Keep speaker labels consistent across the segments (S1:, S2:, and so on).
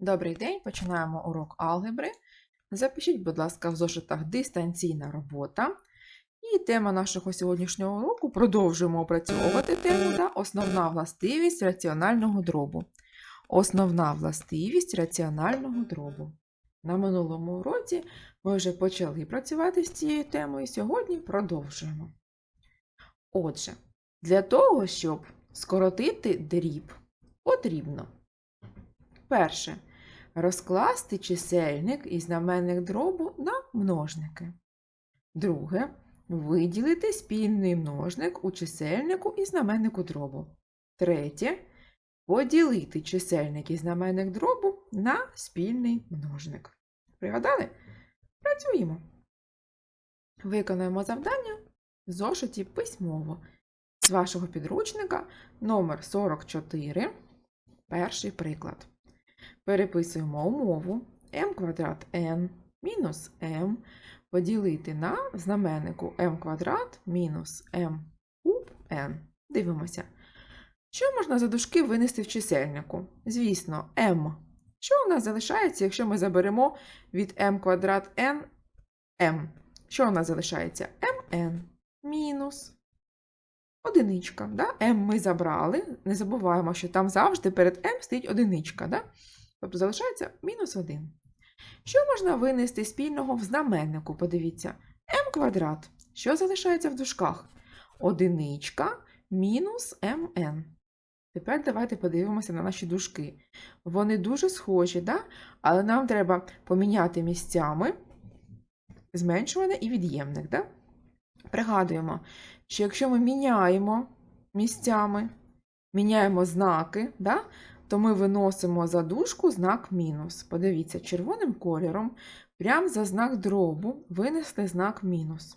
S1: Добрий день, починаємо урок алгебри. Запишіть, будь ласка, в зошитах дистанційна робота. І тема нашого сьогоднішнього уроку продовжуємо опрацьовувати тему та основна властивість раціонального дробу. Основна властивість раціонального дробу. На минулому уроці ми вже почали працювати з цією темою, сьогодні продовжуємо. Отже, для того, щоб скоротити дріб, потрібно перше розкласти чисельник і знаменник дробу на множники. Друге виділити спільний множник у чисельнику і знаменнику дробу. Третє поділити чисельник і знаменник дробу на спільний множник. Пригадали? Працюємо. Виконуємо завдання в зошиті письмово з вашого підручника номер 44. Перший приклад. Переписуємо умову m квадрат n мінус m поділити на знаменнику m квадрат мінус m куб n. Дивимося. Що можна за дужки винести в чисельнику? Звісно, m. Що у нас залишається, якщо ми заберемо від m квадрат n m? Що у нас залишається? mn мінус одиничка. Да? m ми забрали. Не забуваємо, що там завжди перед m стоїть одиничка. Да? Тобто залишається мінус 1. Що можна винести спільного в знаменнику? Подивіться. m квадрат. Що залишається в дужках? Одиничка мінус mn. Тепер давайте подивимося на наші дужки. Вони дуже схожі, да? але нам треба поміняти місцями зменшуване і від'ємник. Да? Пригадуємо, що якщо ми міняємо місцями, міняємо знаки, да? то ми виносимо за дужку знак мінус. Подивіться, червоним кольором прямо за знак дробу винесли знак мінус.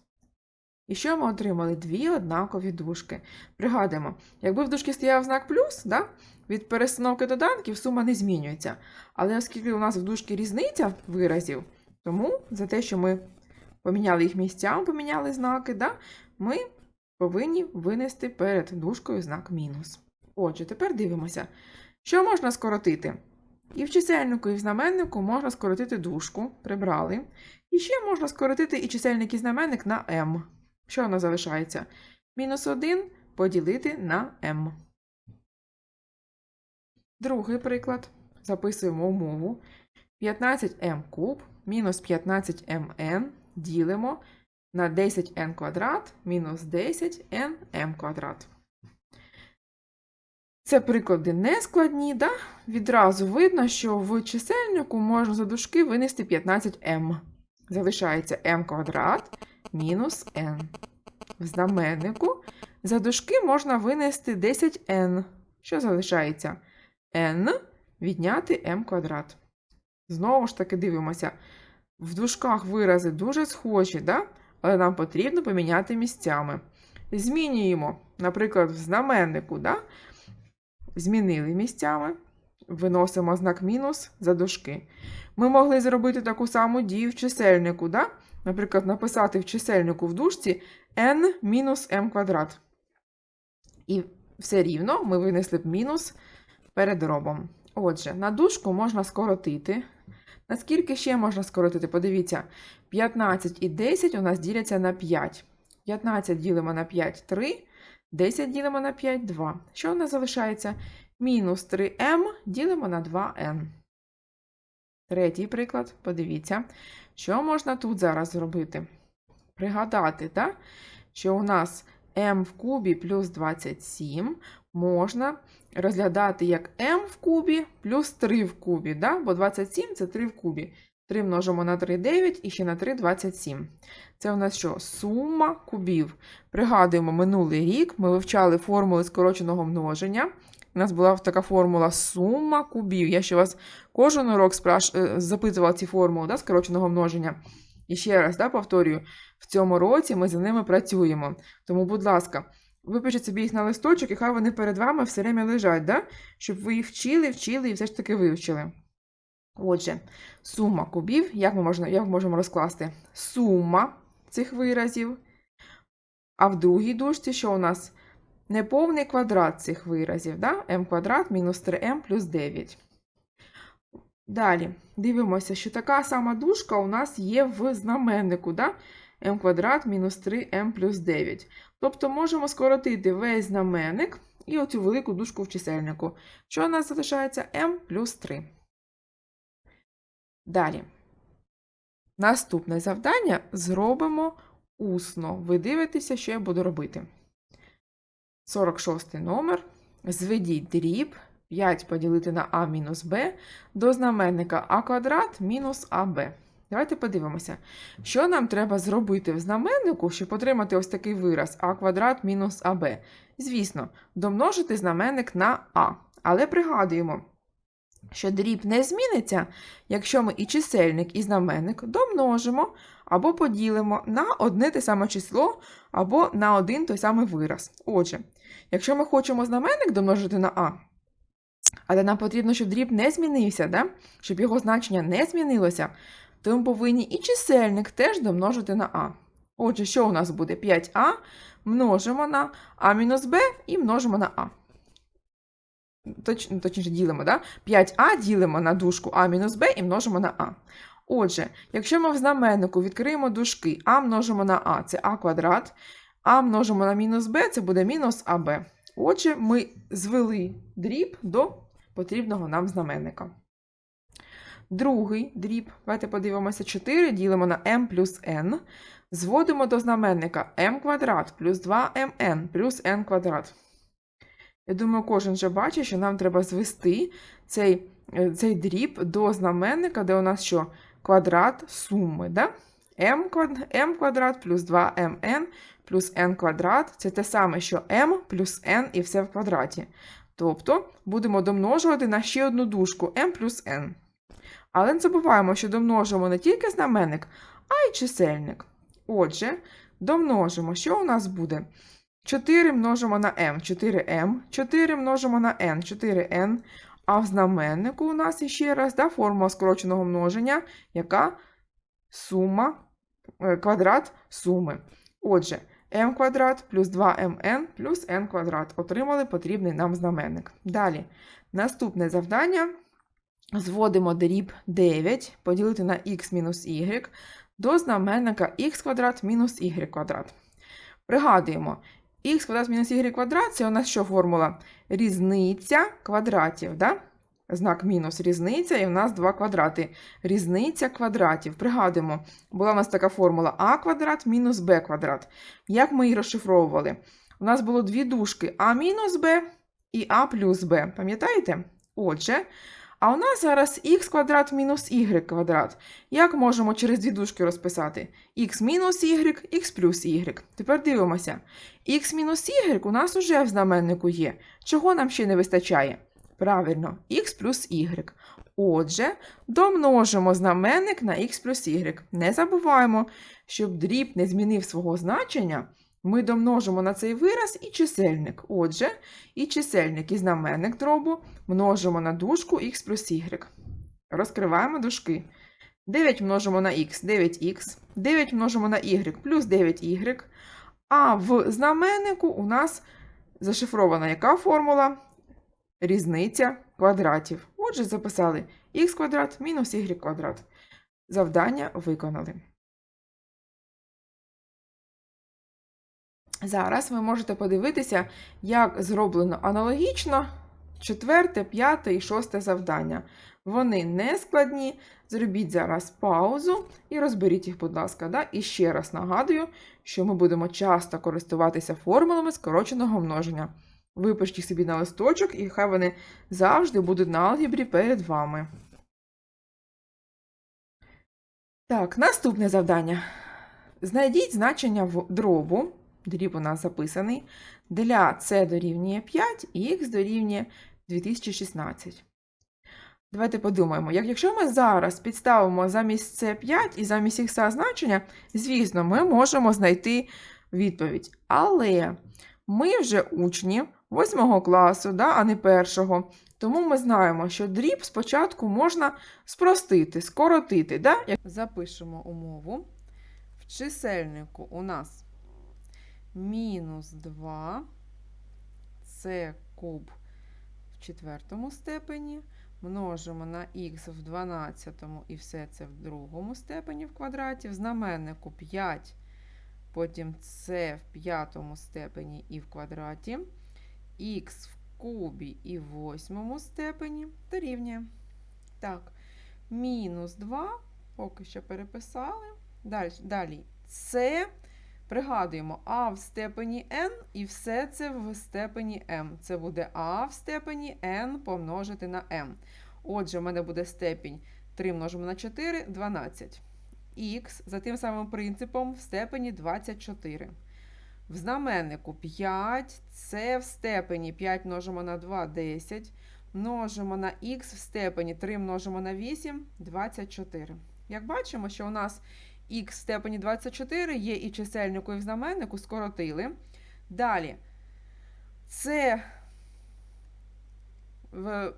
S1: І що ми отримали? Дві однакові дужки. Пригадуємо, якби в дужці стояв знак плюс, да? від перестановки доданків сума не змінюється. Але оскільки у нас в дужці різниця виразів, тому за те, що ми поміняли їх місцями, поміняли знаки, да? ми повинні винести перед дужкою знак мінус. Отже, тепер дивимося. Що можна скоротити? І в чисельнику, і в знаменнику можна скоротити дужку, прибрали. І ще можна скоротити і чисельник і знаменник на m. Що нас залишається? Мінус 1 поділити на m. Другий приклад. Записуємо умову. 15m куб мінус 15mn ділимо на 10n квадрат мінус 10nm квадрат. Це приклади не складні, да? відразу видно, що в чисельнику можна за дужки винести 15m. Залишається m квадрат мінус n. В знаменнику за дужки можна винести 10n. Що залишається? n відняти m квадрат. Знову ж таки дивимося. В дужках вирази дуже схожі, да? але нам потрібно поміняти місцями. Змінюємо, наприклад, в знаменнику. Да? Змінили місцями, виносимо знак мінус за дужки. Ми могли зробити таку саму дію в чисельнику. Да? Наприклад, написати в чисельнику в дужці n мінус m квадрат. І все рівно ми винесли б мінус перед робом. Отже, на дужку можна скоротити. Наскільки ще можна скоротити? Подивіться, 15 і 10 у нас діляться на 5. 15 ділимо на 5 3, 10 ділимо на 5 2. Що у нас залишається? Мінус 3m ділимо на 2n. Третій приклад, подивіться, що можна тут зараз зробити? Пригадати, так? що у нас m в кубі плюс 27 можна розглядати як m в кубі плюс 3 в кубі, да? бо 27 це 3 в кубі. 3 множимо на 3 9 і ще на 3 27. Це у нас що? Сума кубів. Пригадуємо, минулий рік ми вивчали формули скороченого множення. У нас була така формула сума кубів. Я ще вас кожен урок спраш... запитувала ці формули да, скороченого множення. І ще раз да, повторюю, в цьому році ми за ними працюємо. Тому, будь ласка, випишіть собі їх на листочок, і хай вони перед вами все время лежать, да? щоб ви їх вчили, вчили і все ж таки вивчили. Отже, сума кубів, як ми, можна, як можемо розкласти? Сума цих виразів. А в другій дужці, що у нас? Неповний квадрат цих виразів. Да? m квадрат мінус 3m плюс 9. Далі дивимося, що така сама дужка у нас є в знаменнику, да? M квадрат мінус 3m плюс 9. Тобто можемо скоротити весь знаменник і оцю велику дужку в чисельнику. Що у нас залишається m плюс 3. Далі. Наступне завдання зробимо усно. Ви дивитеся, що я буду робити. 46 номер. Зведіть дріб 5 поділити на а мінус b до знаменника а квадрат мінус аб. Давайте подивимося, що нам треба зробити в знаменнику, щоб отримати ось такий вираз а квадрат мінус аб. Звісно, домножити знаменник на а. Але пригадуємо, що дріб не зміниться, якщо ми і чисельник, і знаменник домножимо або поділимо на одне те саме число, або на один той самий вираз. Отже, якщо ми хочемо знаменник домножити на а, але нам потрібно, щоб дріб не змінився, да? щоб його значення не змінилося, то ми повинні і чисельник теж домножити на а. Отже, що у нас буде? 5а множимо на а мінус b і множимо на а. Точ, точніше, ділимо, да? 5а ділимо на дужку а мінус b і множимо на а. Отже, якщо ми в знаменнику відкриємо дужки а множимо на а, це а квадрат, а множимо на мінус b, це буде мінус аб. Отже, ми звели дріб до потрібного нам знаменника. Другий дріб, давайте подивимося, 4 ділимо на m плюс n. Зводимо до знаменника m квадрат плюс 2mn плюс n квадрат. Я думаю, кожен вже бачить, що нам треба звести цей, е, цей дріб до знаменника, де у нас що? Квадрат суми. Да? m, квадрат, плюс 2mn плюс n квадрат це те саме, що m плюс n і все в квадраті. Тобто будемо домножувати на ще одну дужку m плюс n. Але не забуваємо, що домножимо не тільки знаменник, а й чисельник. Отже, домножимо, що у нас буде? 4 множимо на m 4m, 4 множимо на n 4n, а в знаменнику у нас іще раз да, формула скороченого множення, яка сума, е, квадрат суми. Отже, m квадрат плюс 2mn плюс n квадрат. Отримали потрібний нам знаменник. Далі, наступне завдання. Зводимо дріб 9 поділити на x мінус y до знаменника x квадрат мінус y квадрат. Пригадуємо, х квадрат мінус y квадрат це у нас що формула? Різниця квадратів. Да? Знак мінус різниця, і у нас два квадрати. Різниця квадратів. Пригадуємо, була у нас така формула а квадрат мінус b квадрат. Як ми її розшифровували? У нас було дві дужки а мінус b і а плюс b. Пам'ятаєте? Отже, а у нас зараз х квадрат мінус y квадрат. Як можемо через дві дужки розписати? х мінус y, х плюс y. Тепер дивимося. х мінус y у нас уже в знаменнику є. Чого нам ще не вистачає? Правильно, х плюс y. Отже, домножимо знаменник на х плюс y. Не забуваємо, щоб дріб не змінив свого значення. Ми домножимо на цей вираз і чисельник. Отже, і чисельник і знаменник дробу множимо на дужку х плюс y. Розкриваємо дужки. 9 множимо на х 9х, 9 множимо на y плюс 9y. А в знаменнику у нас зашифрована яка формула? Різниця квадратів. Отже, записали х квадрат мінус y квадрат. Завдання виконали. Зараз ви можете подивитися, як зроблено аналогічно четверте, п'яте і шосте завдання. Вони не складні. Зробіть зараз паузу і розберіть їх, будь ласка. Да? І ще раз нагадую, що ми будемо часто користуватися формулами скороченого множення. Випишіть собі на листочок, і хай вони завжди будуть на алгебрі перед вами. Так, наступне завдання. Знайдіть значення дробу. Дріб у нас записаний. Для c дорівнює 5 і х дорівнює 2016. Давайте подумаємо, як якщо ми зараз підставимо замість c 5 і замість х значення, звісно, ми можемо знайти відповідь. Але ми вже учні 8 класу, да, а не першого. Тому ми знаємо, що дріб спочатку можна спростити, скоротити. Да? Запишемо умову. В чисельнику у нас мінус 2 це куб в четвертому степені множимо на х в 12 і все це в другому степені в квадраті. В знаменнику 5, потім це в п'ятому степені і в квадраті. х в кубі і в восьмому степені дорівнює. Так, мінус 2, поки що переписали. Далі, далі. Це, пригадуємо, а в степені n і все це в степені m. Це буде а в степені n помножити на m. Отже, в мене буде степінь 3 множимо на 4 12. Х за тим самим принципом в степені 24. В знаменнику 5, це в степені 5 множимо на 2 10. Множимо на х в степені 3 множимо на 8 24. Як бачимо, що у нас х в степені 24 є і чисельнику, і в знаменнику скоротили. Далі. Це в,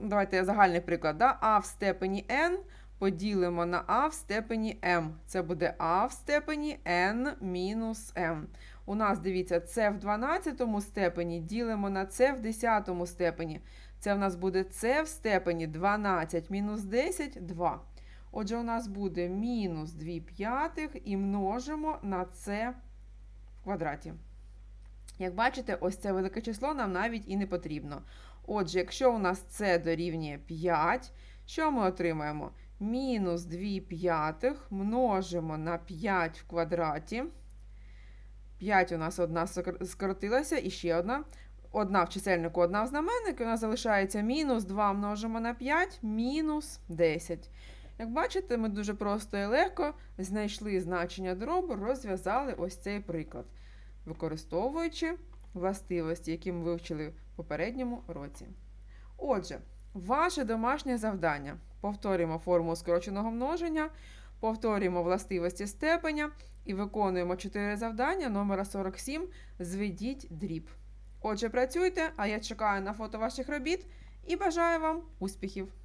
S1: давайте загальний приклад. Да? А в степені n поділимо на а в степені m. Це буде а в степені n мінус m. У нас, дивіться, це в 12 степені ділимо на це в 10 степені. Це в нас буде це в степені 12 мінус 10 2. Отже, у нас буде мінус 2 п'ятих і множимо на це в квадраті. Як бачите, ось це велике число нам навіть і не потрібно. Отже, якщо у нас це дорівнює 5, що ми отримаємо? Мінус 2 п'ятих множимо на 5 в квадраті. 5 у нас одна скоротилася, і ще одна. Одна в чисельнику, одна в знаменнику. У нас залишається мінус 2 множимо на 5, мінус 10. Як бачите, ми дуже просто і легко знайшли значення дробу, розв'язали ось цей приклад, використовуючи властивості, які ми вивчили в попередньому році. Отже, ваше домашнє завдання. Повторюємо формулу скороченого множення, повторюємо властивості степеня і виконуємо 4 завдання номера 47 Зведіть дріб. Отже, працюйте, а я чекаю на фото ваших робіт і бажаю вам успіхів!